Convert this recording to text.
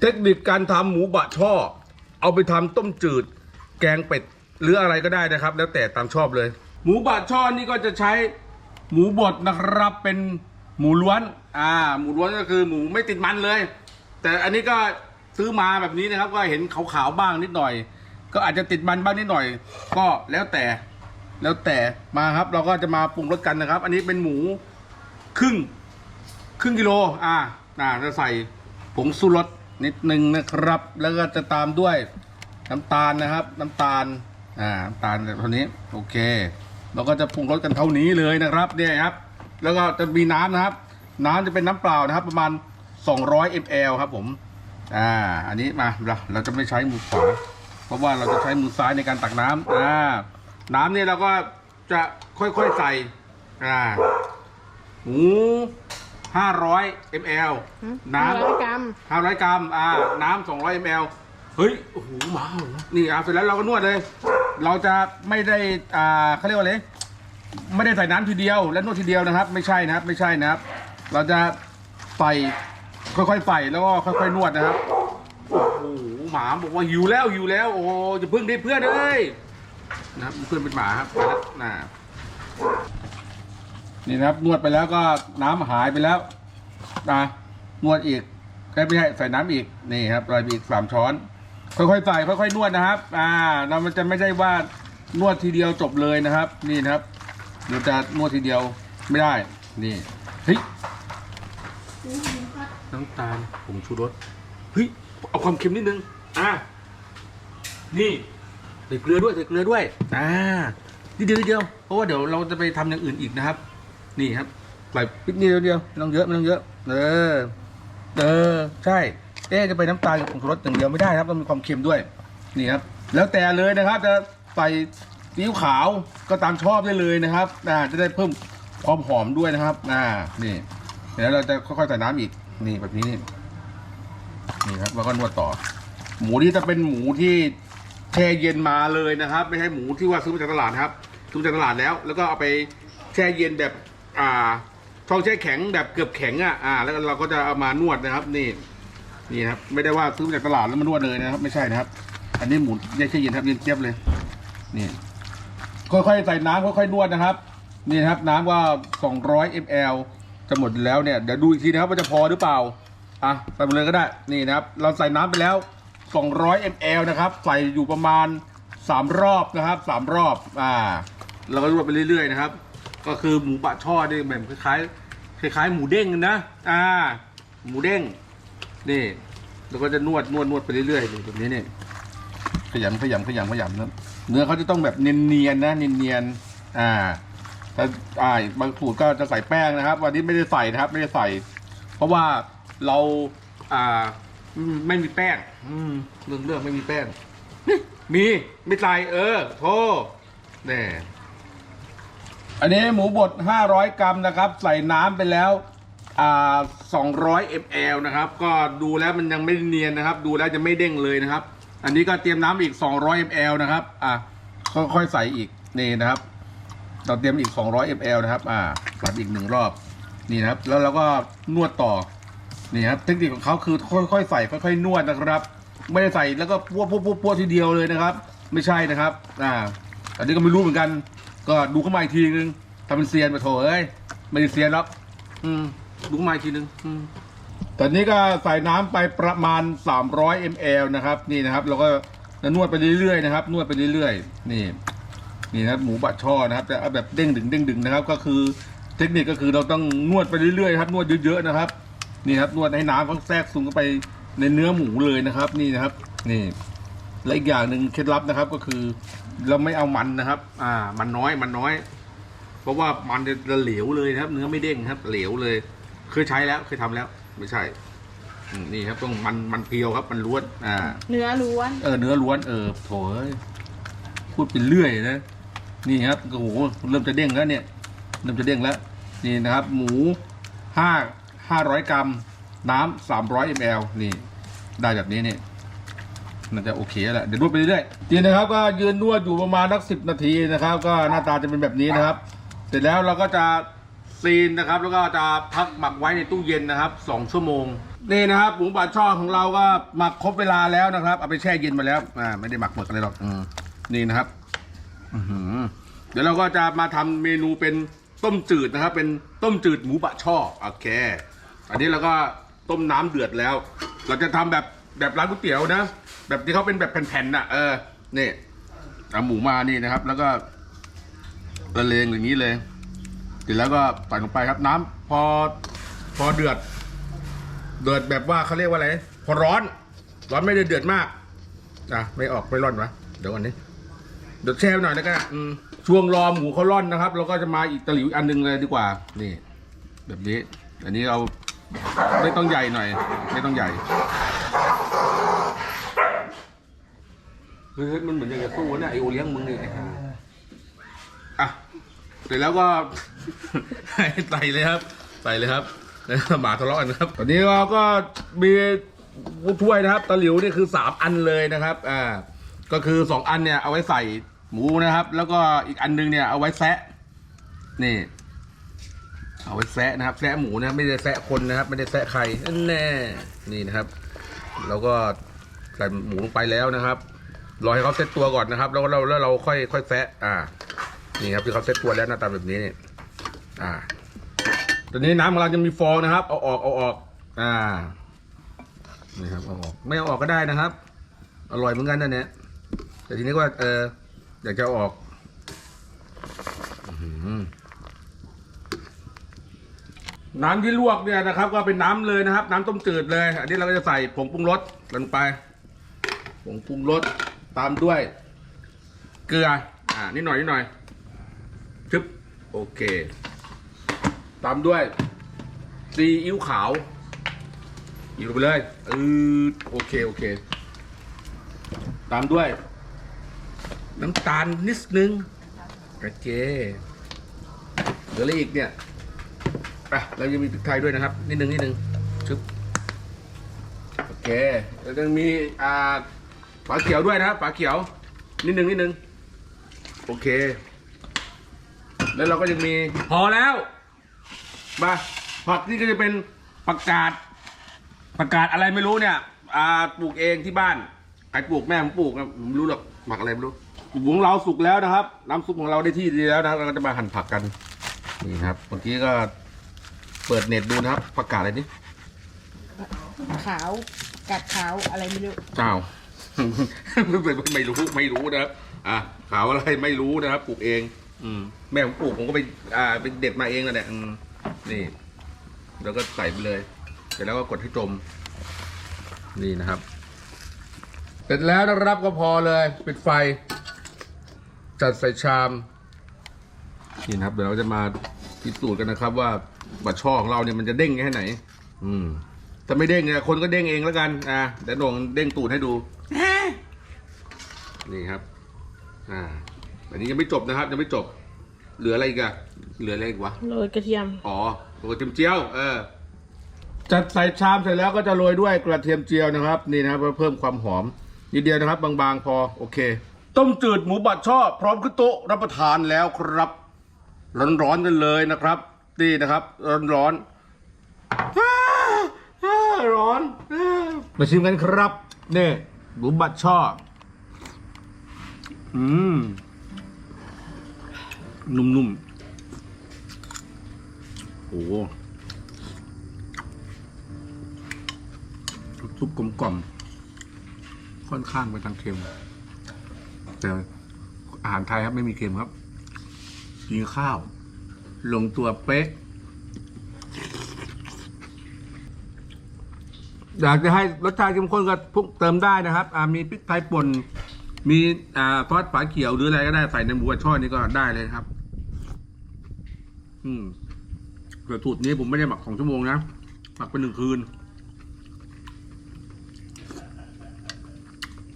เทคนิคการทำหมูบะช่อ เอาไปทำต้มจืด แกงเป็ด หรืออะไรก็ได้นะครับ แล้วแต่ตามชอบเลย หมูบะช่อนี่ก็จะใช้หมูบดนะครับเป็นหมูล้วน อ่า หมูล้วนก็คือหมูไม่ติดมันเลย แต่อันนี้ก็ซื้อมาแบบนี้นะครับ ก็เห็นขาวๆบ้างนิดหน่อย ก็อาจจะติดมันบ้างนิดหน่อย ก็แล้วแต่แล้วแต่มาครับเราก็จะมาปรุงรสกันนะครับ อันนี้เป็นหมูครึ่ง ครึ่งกิโล อ่า อ่าจะใส่ผงสูรส นิดนึงนะครับ แล้วก็จะตามด้วยน้ำตาลนะครับ น้ำตาลอ่าน้ำตาลเท่านี้โอเคเราก็จะปรุงรสกันเท่านี้เลยนะครับเนี่ยครับ แล้วก็จะมีน้ำนะครับ น้ำจะเป็นน้ำเปล่านะครับ ประมาณ 200 ml ครับผมอ่าอันนี้มาเราเราจะไม่ใช้มือขวาเพราะว่าเราจะใช้มือซ้ายในการตักน้ำอ่าน้ำเนี่ยเราก็จะค่อยๆใส่อ่าหมู ห้าร้อย ml น้ำร้อยกรัมห้าร้อยกรัมอ่าน้ำสองร้อย ml เฮ้ยโอ้โหหมาเหรอนี่อะเสร็จแล้วเราก็นวดเลย เราจะไม่ได้อ่าเขาเรียกว่าอะไรไม่ได้ใส่น้ำทีเดียว และนวดทีเดียวนะครับ ไม่ใช่นะครับ ไม่ใช่นะครับ เราจะใส่ค่อยๆใส่แล้วก็ค่อยๆนวดนะครับโอ้โหหมาบอกว่าหิวแล้วหิวแล้ว โอ้โหจะพึ่งดิเพื่อนเอ้ยนะครับเพื่อนเป็นหมาครับไปแล้วน่ะ นี่นะครับนวดไปแล้วก็น้ำหายไปแล้วนะนวดอีกไม่ใช่ใส่น้ำอีกนี่ครับใส่อีกสามช้อน ค่อยๆใส่ค่อยๆนวดนะครับ อ่า เรามันจะไม่ใช่ว่านวดทีเดียวจบเลยนะครับ นี่นะครับเราจะนวดทีเดียวไม่ได้ นี่เฮ้ยน้ำตาลผงชูรสเฮ้ยเอาความเค็มนิดนึงอ่านี่ใส่เกลือด้วยใส่เกลือด้วยอ่านิดเดียวนิดเดียวเพราะว่าเดี๋ยวเราจะไปทำอย่างอื่นอีกนะครับ นี่ครับใส่พริกนิดเดียวไม่ต้องเยอะไม่ต้องเยอะเออเออใช่เอ๊จะไปน้ำตาลกับผงชูรสอย่างเดียวไม่ได้ครับต้องมีความเค็มด้วยนี่ครับแล้วแต่เลยนะครับ จะใส่ซีอิ๊วขาวก็ตามชอบได้เลยนะครับอ่าจะได้เพิ่มความหอมด้วยนะครับอ่านี่เดี๋ยวเราจะค่อยๆใส่น้ำอีกนี่แบบนี้นี่นี่ครับแล้วก็นวดต่อ หมูที่จะเป็นหมูที่แช่เย็นมาเลยนะครับ ไม่ใช่หมูที่ว่าซื้อมาจากตลาดครับซื้อมาจากตลาดแล้ว แล้วก็เอาไปแช่เย็นแบบ อ่าช่องแช่แข็งแบบเกือบแข็งอะอ่า แล้วเราก็จะเอามานวดนะครับ นี่ นี่ครับ ไม่ได้ว่าซื้อมาจากตลาดแล้วมานวดเลยนะครับ ไม่ใช่นะครับ อันนี้หมูแช่เย็นครับเย็นเจี๊ยบเลย นี่ ค่อยๆใส่น้ำค่อยๆนวดนะครับ นี่ครับน้ำก็200 ml จะหมดแล้วเนี่ยเดี๋ยวดูอีกทีนะครับว่าจะพอหรือเปล่าอะใส่ไปเลยก็ได้นี่นะครับ เราใส่น้ำไปแล้ว 200 ml นะครับ ใส่อยู่ประมาณ 3 รอบนะครับ 3 รอบอ่าเราก็นวดไปเรื่อยๆนะครับ ก็คือหมูบะช่อนี่แบบคล้ายคล้ายๆหมูเด้งนะ อ่า หมูเด้ง นี่เราก็จะนวดนวดนวดไปเรื่อยๆแบบนี้นี่ขยำขยำขยำขยำนะเนื้อเขาจะต้องแบบเนียนๆนะเนียนๆ อ่าแต่อ่าบางสูตรก็จะใส่แป้งนะครับ วันนี้ไม่ได้ใส่นะครับ ไม่ได้ใส่ เพราะว่าเรา อ่า ไม่มีแป้ง อืมเรื่องเรื่องไม่มีแป้ง มี ไม่ใส่เออ โทษแน่ อันนี้หมูบด 500 กรัมนะครับ ใส่น้ำไปแล้วอ่า200 ml นะครับ ก็ดูแล้วมันยังไม่เนียนนะครับ ดูแล้วจะไม่เด้งเลยนะครับ อันนี้ก็เตรียมน้ำอีก 200 ml นะครับ อะค่อยๆใส่อีกนี่นะครับ เราเตรียมอีก 200 ml นะครับ อ่าปรับอีกหนึ่งรอบนี่นะครับ แล้วเราก็นวดต่อนี่ครับเทคนิคของเขาคือค่อยๆใส่ค่อยๆนวดนะครับ ไม่ได้ใส่แล้วก็ปั้วปั้วปั้วปั้วทีเดียวเลยนะครับ ไม่ใช่นะครับ อ่าอันนี้ก็ไม่รู้เหมือนกัน ก็ดูเข้ามาอีกทีนึงทำเป็นเซียนมาโถเอ้ยไม่ได้เซียนหรอกอืมดูเข้ามาอีกทีนึงอืมตอนนี้ก็ใส่น้ำไปประมาณ 300 ml นะครับ นี่นะครับเราก็จะนวดไปเรื่อยๆนะครับ นวดไปเรื่อยๆ นี่ นี่นะครับหมูบะช่อนะครับแต่เอาแบบเด้งดึงเด้งดึงนะครับ ก็คือเทคนิคก็คือเราต้องนวดไปเรื่อยๆครับนวดเยอะๆนะครับ นี่ครับนวดให้น้ำเขาแทรกซึมเข้าไปในเนื้อหมูเลยนะครับ นี่นะครับ นี่และอีกอย่างหนึ่งเคล็ดลับนะครับก็คือ เราไม่เอามันนะครับ อ่า มันน้อยมันน้อย เพราะว่ามันจะเหลวเลยนะครับ เนื้อไม่เด้งครับ เหลวเลย เคยใช้แล้วเคยทำแล้ว ไม่ใช่อืมนี่ครับต้องมันมันเพียวครับ มันล้วน อ่า เนื้อล้วน เออเนื้อล้วนเออโถเอ้ยพูดเป็นเรื่อยนะนี่ครับโอ้โหเริ่มจะเด้งแล้วเนี่ยเริ่มจะเด้งแล้ว นี่นะครับ หมูห้าห้าร้อยกรัม น้ำสามร้อยมลนี่ ได้แบบนี้เนี่ย น่าจะโอเคแล้วแหละเดี๋ยวนวดไปเรื่อยๆทีนะครับก็ยืนนวดอยู่ประมาณนักสิบนาทีนะครับ ก็หน้าตาจะเป็นแบบนี้นะครับ เสร็จแล้วเราก็จะซีนนะครับ แล้วก็จะพักหมักไว้ในตู้เย็นนะครับสองชั่วโมงนี่นะครับหมูบาช่อของเราก็หมักครบเวลาแล้วนะครับ เอาไปแช่เย็นมาแล้วอ่าไม่ได้หมักหมดอะไรหรอกอืมนี่นะครับอืเดี๋ยวเราก็จะมาทำเมนูเป็นต้มจืดนะครับ เป็นต้มจืดหมูบะช่อโอเค อันนี้เราก็ต้มน้ำเดือดแล้ว เราจะทำแบบแบบร้านก๋วยเตี๋ยวนะ แบบที่เขาเป็นแบบแผ่นๆน่ะเออนี่เอาหมูมานี่นะครับ แล้วก็ละเลงอย่างนี้เลยเสร็จแล้วก็ใส่ลงไปครับ น้ำพอพอเดือด เดือดแบบว่าเขาเรียกว่าอะไร พอร้อน ร้อนไม่ได้เดือดมากอะไม่ออกไม่ร้อนวะเดี๋ยวก่อนนี้เดี๋ยวแช่หน่อยแล้วกันอืมช่วงรอหมูเขาร่อนนะครับเราก็จะมาอีกตะหลิวอันหนึงเลยดีกว่า นี่ แบบนี้ อันนี้เราไม่ต้องใหญ่หน่อย ไม่ต้องใหญ่ เฮ้ยมันเหมือนอยากจะสู้นะไอโอเลี้ยงมึงนี่ไอ้ห่าอะเสร็จแล้วก็ใส่เลยครับ ใส่เลยครับหมาทะเลาะกันครับ ตอนนี้เราก็มีถ้วยนะครับ ตะหลิวนี่คือสามอันเลยนะครับ อ่า ก็คือสองอันเนี่ยเอาไว้ใส่หมูนะครับ แล้วก็อีกอันนึงเนี่ยเอาไว้แซะ นี่ เอาไว้แซะนะครับ แซะหมูนะครับไม่ได้แซะคนนะครับ ไม่ได้แซะใครแน่ นี่นะครับเราก็ใส่หมูลงไปแล้วนะครับ รอให้เขาเซตตัวก่อนนะครับ แล้วเราแล้วเราค่อยค่อยแซะอ่า นี่ครับที่เขาเซตตัวแล้วหน้าตาแบบนี้นี่อ่าตอนนี้น้ำของเราจะมีฟองนะครับ เอาออกเอาออก อ่านี่ครับเอาออกไม่เอาออกก็ได้นะครับ อร่อยเหมือนกันนะเนี่ยแต่ทีนี้ก็เอออยากจะเอาออกน้ำที่ลวกเนี่ยนะครับ ก็เป็นน้ำเลยนะครับ น้ำต้มจืดเลย อันนี้เราก็จะใส่ผงปรุงรสลงไปผงปรุงรส ตามด้วย เกลือ อ่า นิดหน่อยนิดหน่อยชึบโอเค ตามด้วยซีอิ๊วขาวอีกลงไปเลยอือโอเค โอเค ตามด้วย น้ำตาลนิดนึงโอเคเหลืออะไรอีกเนี่ยอะเรายังมีพริกไทยด้วยนะครับ นิดนึงนิดนึงชึบโอเคแล้วยังมีอ่า ฝาเขียวด้วยนะครับฝาเขียว นิดนึงนิดนึงโอเค แล้วเราก็ยังมีพอแล้วมาผักนี่ก็จะเป็นผักกาดผักกาดอะไรไม่รู้เนี่ย อ่าปลูกเองที่บ้านใครปลูกแม่ผมปลูกนะผมไม่รู้หรอกผักอะไรไม่รู้หมูของเราสุกแล้วนะครับ น้ำซุปของเราได้ที่ดีแล้วนะเราก็จะมาหั่นผักกันนี่ครับเมื่อกี้ก็เปิดเน็ตดูนะครับผักกาดอะไรนี่ขาวกัดขาวอะไรไม่รู้เจ้า ไม่ไม่รู้ไม่รู้นะครับอะขาวอะไรไม่รู้นะครับปลูกเอง อืม แม่ผมปลูกผมก็ไปอ่าไปเด็ดมาเองนั่นแหละอืมนี่ แล้วก็ใส่ไปเลยเสร็จแล้วก็กดให้จม นี่นะครับ เสร็จแล้วนะครับก็พอเลย ปิดไฟ จัดใส่ชาม นี่นะครับ เดี๋ยวเราจะมาพิสูจน์กันนะครับ ว่าบัตรช่อของเราเนี่ยมันจะเด้งแค่ไหน อืมถ้าไม่เด้งเนี่ยคนก็เด้งเองแล้วกัน อ่าเดี๋ยวหน่งเด้งตูดให้ดู นี่ครับ อ่า อันนี้ยังไม่จบนะครับ ยังไม่จบ เหลืออะไรอีกอะเหลืออะไรอีกวะ โรยกระเทียม อ๋อโรยกระเทียมเจียว เออ จัดใส่ชามเสร็จแล้วก็จะโรยด้วยกระเทียมเจียวนะครับ นี่นะครับเพื่อเพิ่มความหอม นิดเดียวนะครับ บางๆพอ โอเค ต้มจืดหมูบัดช่อพร้อมขึ้นโต๊ะรับประทานแล้วครับ ร้อนๆกันเลยนะครับ นี่นะครับ ร้อนๆอ้าอ้าร้อนอ้ามาชิมกันครับ นี่ หมูบัดช่อ อืม นุ่มๆโอ้โหซุปกลมกล่อม ค่อนข้างไปทางเค็ม แต่อาหารไทยครับไม่มีเค็มครับ กินข้าว ลงตัวเป๊ะ อยากจะให้รสชาติเข้มข้นก็พวกเติมได้นะครับอ่ามีพริกไทยป่นมีอ่าซอสฝาเขียวหรืออะไรก็ได้ใส่ในหมูกระช่อนี่ก็ได้เลยครับ อืมแต่สูตรนี้ผมไม่ได้หมักสองชั่วโมงนะหมักเป็นหนึ่งคืน